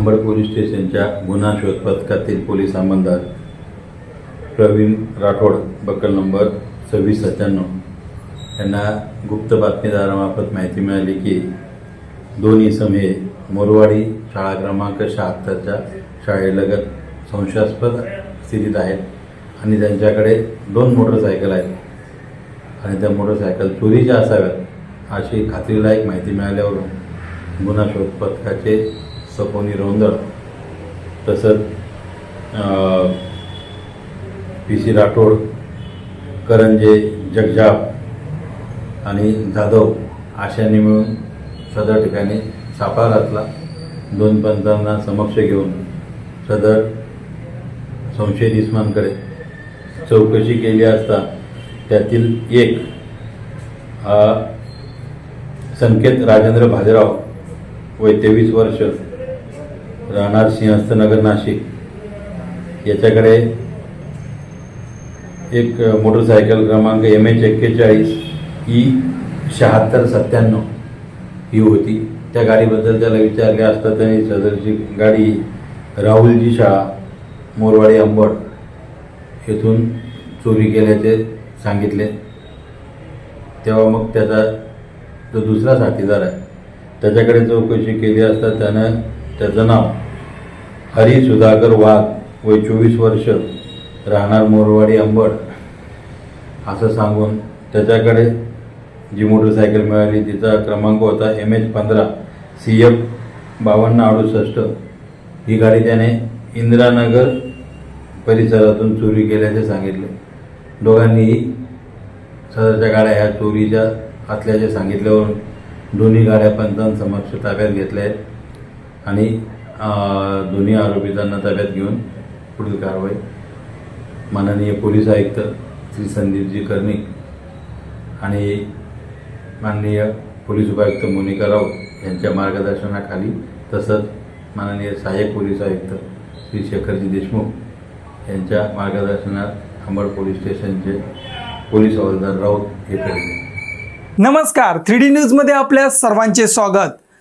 Ambad police स्टेशनच्या गुन्हा शोध पथकातील पोलीस अंमलदार प्रवीण राठोड बक्कल नंबर सव्वीस सत्त्याण्णव. यांना गुप्त बातमीदारामार्फत माहिती मिळाली की दोन इसम हे मोरवाडी शाळा क्रमांक शहात्तरच्या शाळेलगत संशयास्पद स्थितीत आहेत आणि त्यांच्याकडे दोन मोटरसायकल आहेत. आणि त्या मोटरसायकल चोरीच्या असाव्यात अशी खात्रीलायक माहिती मिळाल्यावरून गुन्हा शोध पथकाचे सपोनी रोंदळ तसंच पी सी राठोड करंजे जगजाप आणि जाधव आशांनी मिळून सदर ठिकाणी सापळा घातला. दोन पंचांना समक्ष घेऊन सदर संशयित इस्मानकडे चौकशी केली असता त्यातील एक हा संकेत राजेंद्र भाजराव वय तेवीस वर्ष राहणार सिंहस्थनगर नाशिक. याच्याकडे एक मोटरसायकल क्रमांक एम एच एक्केचाळीस ई शहात्तर सत्त्याण्णव ही होती. त्या गाडीबद्दल त्याला विचारले असता त्यांनी सदरची गाडी राहुलजी शाळा मोरवाडी अंबड येथून चोरी केल्याचे सांगितले. तेव्हा मग त्याचा जो दुसरा साथीदार आहे त्याच्याकडे चौकशी केली असता त्यानं त्याचं नाव हरी सुधाकर वाघ वय चोवीस वर्ष राहणार मोरवाडी अंबड. असं सांगून त्याच्याकडे जी मोटरसायकल मिळाली तिचा क्रमांक होता एम एच पंधरा सी एफ बावन्न अडुसष्ट. ही गाडी त्याने इंदिरानगर परिसरातून चोरी केल्याचे सांगितले. दोघांनीही सदरच्या गाड्या ह्या चोरीच्या असल्याचे सांगितल्यावरून दोन्ही गाड्या पंचांसमक्ष ताब्यात घेतल्या आहेत. आणि दोन्ही आरोपितांना ताब्यात घेऊन पुढील कारवाई. माननीय पोलीस आयुक्त श्री संदीपजी कर्णिक आणि माननीय पोलीस उपायुक्त मोनिका राऊत यांच्या मार्गदर्शनाखाली तसंच माननीय सहाय्यक पोलीस आयुक्त श्री शेखरजी देशमुख यांच्या मार्गदर्शनात अंबड पोलीस स्टेशनचे पोलीस हवालदार राऊत हे नमस्कार. थ्री डी न्यूजमध्ये आपल्या सर्वांचे स्वागत.